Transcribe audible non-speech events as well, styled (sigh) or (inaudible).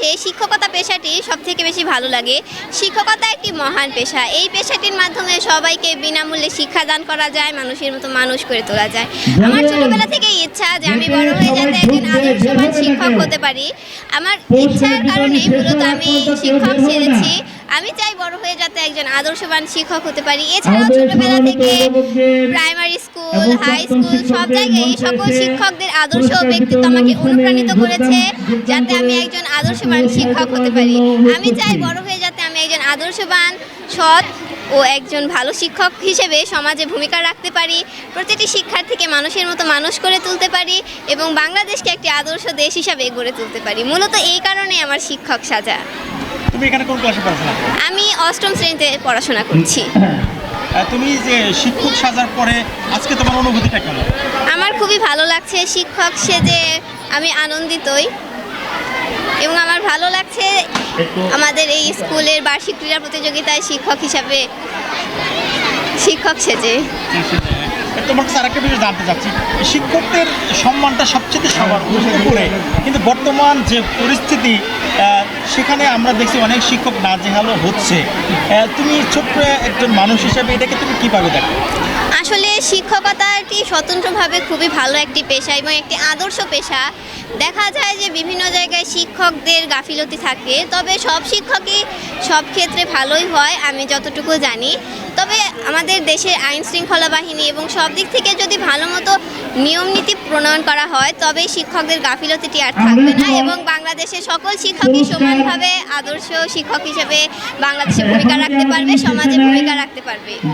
কাছে শিক্ষকতা পেশাটি সব থেকে বেশি ভালো লাগে। শিক্ষকতা একটি মহান পেশা। এই পেশাটির মাধ্যমে সবাইকে বিনামূল্যে শিক্ষাদান করা যায় মানুষের মতো মানুষ করে তোলা যায়। আমার ছোটবেলা থেকেই ইচ্ছা যে আমি বড় হয়ে যাতে একজন আদর্শ শিক্ষক হতে পারি। আমার ইচ্ছার কারণে মূলত আমি শিক্ষক সেরেছি আমি চাই বড় হয়ে যাতে একজন আদর্শবান শিক্ষক হতে পারি। এছাড়াও ছোটবেলা থেকে প্রাইমারি স্কুল হাই স্কুল সব জায়গায় এই সকল শিক্ষকদের আদর্শ ব্যক্তিত্ব আমাকে অনুপ্রাণিত করেছে যাতে আমি একজন আদর্শবান শিক্ষক হতে পারি। আমি চাই বড় হয়ে যাতে আমি একজন আদর্শবান সৎ ও একজন ভালো শিক্ষক হিসেবে সমাজে ভূমিকা রাখতে পারি প্রতিটি শিক্ষার্থীকে মানুষের মতো মানুষ করে তুলতে পারি এবং বাংলাদেশকে একটি আদর্শ দেশ হিসাবে গড়ে তুলতে পারি। মূলত এই কারণে আমার শিক্ষক সাজা। তুমি এখানে কোন ক্লাসে পড়াশোনা করো? আমি অষ্টম শ্রেণীতে পড়াশোনা করছি। (clears throat) তুমি যে শিক্ষক সাজার পরে আজকে তোমার অনুভূতিটা কেমন? আমার খুবই ভালো লাগছে শিক্ষক সেজে আমি আনন্দিতই। এবং আমার ভালো লাগছে আমাদের এই স্কুলের বার্ষিক ক্রীড়া প্রতিযোগিতায় শিক্ষক হিসাবে শিক্ষক সেজে। তোমার কাছে আরেকটা বিষয় জানতে চাচ্ছি। শিক্ষকদের সম্মানটা সবচেয়ে সবার উপরে। কিন্তু বর্তমান যে পরিস্থিতি সেখানে আমরা দেখছি অনেক শিক্ষক নাজেহালও হচ্ছে। তুমি ছোট্ট একজন মানুষ হিসেবে এটাকে তুমি কীভাবে দেখো? আসলে শিক্ষকতাটি স্বতন্ত্রভাবে খুবই ভালো একটি পেশা এবং একটি আদর্শ পেশা। দেখা যায় যে বিভিন্ন জায়গায় শিক্ষকদের গাফিলতি থাকে তবে সব শিক্ষকই সব ক্ষেত্রে ভালোই হয় আমি যতটুকু জানি। তবে আমাদের দেশের আইন শৃঙ্খলা বাহিনী এবং সব দিক থেকে যদি ভালো মতো নিয়ম নীতি প্রণয়ন করা হয় তবে শিক্ষকদের গাফিলতিটি আর থাকবে না এবং বাংলাদেশের সকল শিক্ষকই সমানভাবে আদর্শ শিক্ষক হিসেবে বাংলাদেশে ভূমিকা রাখতে পারবে সমাজে ভূমিকা রাখতে পারবে।